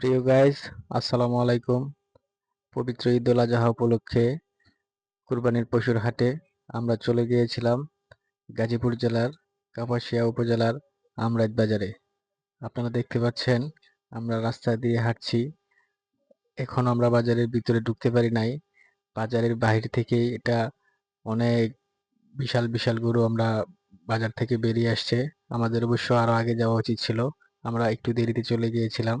প্রিয় গাইজ আসসালামু আলাইকুম। পবিত্র ঈদ উল আজহা উপলক্ষে কুরবানির পশুর হাটে আমরা চলে গিয়েছিলাম গাজীপুর জেলার কাপাসিয়া উপজেলার আমরাইত বাজারে। আপনারা দেখতে পাচ্ছেন, আমরা রাস্তা দিয়ে হাঁটছি। এখন আমরা বাজারের ভিতরে ঢুকতে পারি নাই। বাজারের বাইরে থেকে এটা অনেক বিশাল বিশাল গরু আমরা বাজার থেকে বেরিয়ে আসছে। আমাদের অবশ্য আরও আগে যাওয়া উচিত ছিল। আমরা একটু দেরিতে চলে গিয়েছিলাম।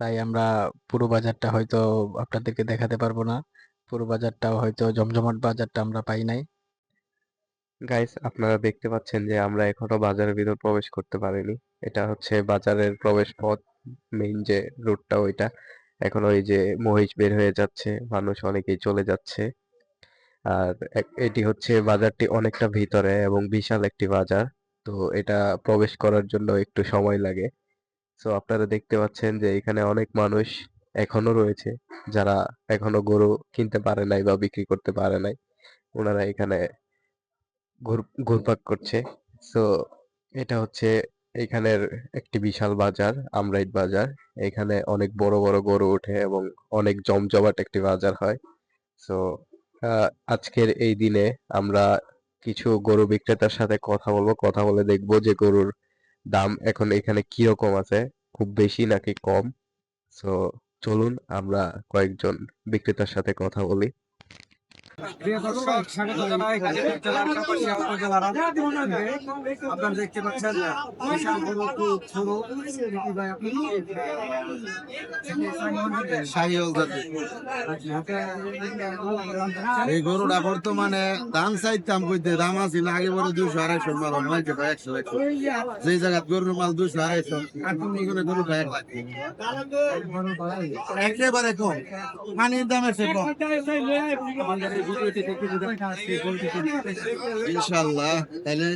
তাই আমরা পুরো বাজারটা হয়তো আপনাদেরকে দেখাতে পারব না। পুরো বাজারটাও হয়তো জমজমাট বাজারটা আমরা পাই নাই। গাইস আপনারা দেখতে পাচ্ছেন যে আমরা এখনও বাজারের ভিতর প্রবেশ করতে পারিনি। এটা হচ্ছে বাজারের প্রবেশ পথ মেইন যে রুটটা ওইটা। এখন ওই যে মহিষ বের হয়ে যাচ্ছে, মানুষ অনেকেই চলে যাচ্ছে। আর এটি হচ্ছে বাজারটি অনেকটা ভিতরে এবং বিশাল একটি বাজার। তো এটা প্রবেশ করার জন্য একটু সময় লাগে। তো আপনারা দেখতে পাচ্ছেন যে এখানে অনেক মানুষ এখনও রয়েছে যারা এখনও গরু কিনতে পারে নাই বা বিক্রি করতে পারে নাই। ওনারা এখানে ঘুর, ঘুরপাক করছে। তো এটা হচ্ছে এখানের একটি বিশাল বাজার, আমরাইট বাজার। এখানে অনেক বড় বড় গরু ওঠে এবং অনেক জমজমাট একটি বাজার হয়। তো আজকের এই দিনে আমরা কিছু গরু বিক্রেতার সাথে কথা বলব। কথা বলে দেখব যে গরুর দাম এখন এখানে কীরকম আছে? খুব বেশি নাকি কম? সো চলুন আমরা কয়েকজন বিক্রেতার সাথে কথা বলি। দেখতে পাচ্ছেন এই গরুটা বর্তমানে দাম চাইতাম কইতে দাম আছিল আগে বড় দুশো আড়াইশো মাল ভাই একশো একশো। যে জায়গাত গরুর মাল দুশো আড়াইশো, আর তুমি গরুটা এক একেবারে কম, পানির দাম এসে কম। ইনশাল্লাহ তাহলে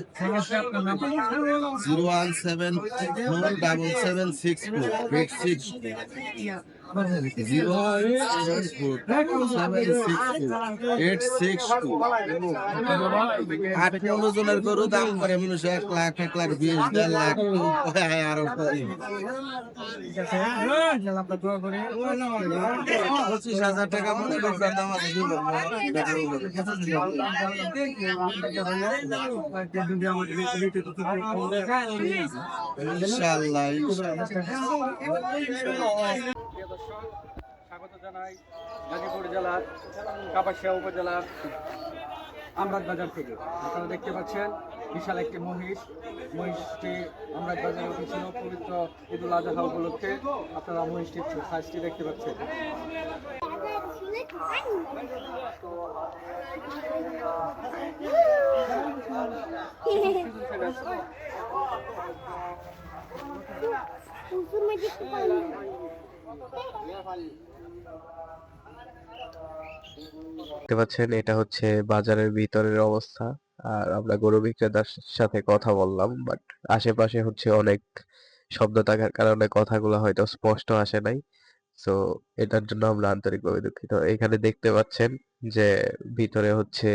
zero one seven four double seven six four eight six zero eight six two আট পনেরো জনের গরু দাম করে মানুষ এক লাখ এক লাখ বিশ দেড় লাখ আরও পঁচিশ হাজার টাকা ইনশাল্লাহ দর্শক স্বাগত জানাই গাজীপুর জেলার কাপাসিয়া উপজেলার আমরাজ বাজার থেকে। আপনারা দেখতে পাচ্ছেন বিশাল একটি মহিষ। মহিষটি আমরাজ বাজারে উঠেছিল পবিত্র ঈদুল আজহা উপলক্ষে। আপনারা মহিষটির সাইজটি দেখতে পাচ্ছেন। দেখতে পাচ্ছেন, এটা হচ্ছে বাজারের ভিতরের অবস্থা। আর আমরা গরু বিক্রেতার সাথে কথা বললাম বাট আশেপাশে হচ্ছে অনেক শব্দ থাকার কারণে কথাগুলো হয়তো স্পষ্ট আসে নাই। তো এটার জন্য আমরা আন্তরিকভাবে দুঃখিত। এখানে দেখতে পাচ্ছেন যে ভিতরে হচ্ছে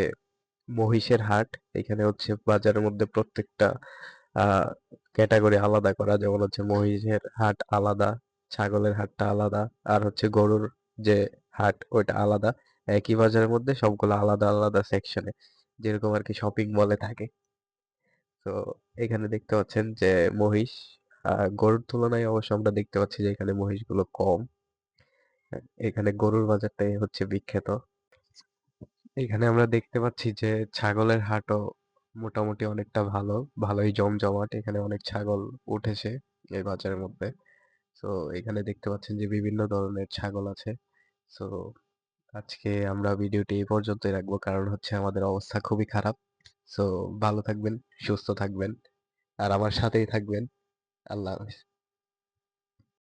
মহিষের হাট, এখানে হচ্ছে বাজারের মধ্যে প্রত্যেকটা ক্যাটাগরি আলাদা করা। যেমন হচ্ছে মহিষের হাট আলাদা ছাগলের হাটটা আলাদা। আর হচ্ছে গরুর যে হাট, ওইটা আলাদা। একই বাজারের মধ্যে সবগুলো আলাদা আলাদা সেকশনে যেরকম আর কি শপিং মলে থাকে। তো এখানে দেখতে পাচ্ছেন যে মহিষ গরুর তুলনায় অবশ্য আমরা দেখতে পাচ্ছি যে এখানে মহিষগুলো কম। এখানে গরুর বাজারটাই হচ্ছে বিখ্যাত। এখানে আমরা দেখতে পাচ্ছি যে ছাগলের হাটও মোটামুটি অনেকটা ভালো। ভালোই জমজমাট। এখানে অনেক ছাগল উঠেছে এই বাজারের মধ্যে। তো এখানে দেখতে পাচ্ছেন যে বিভিন্ন ধরনের ছাগল আছে। সো আজকে আমরা ভিডিওটি এই পর্যন্তই রাখব, কারণ হচ্ছে আমাদের অবস্থা খুবই খারাপ। সো ভালো থাকবেন, সুস্থ থাকবেন, আর আমার সাথেই থাকবেন। আল্লাহ হাফেজ।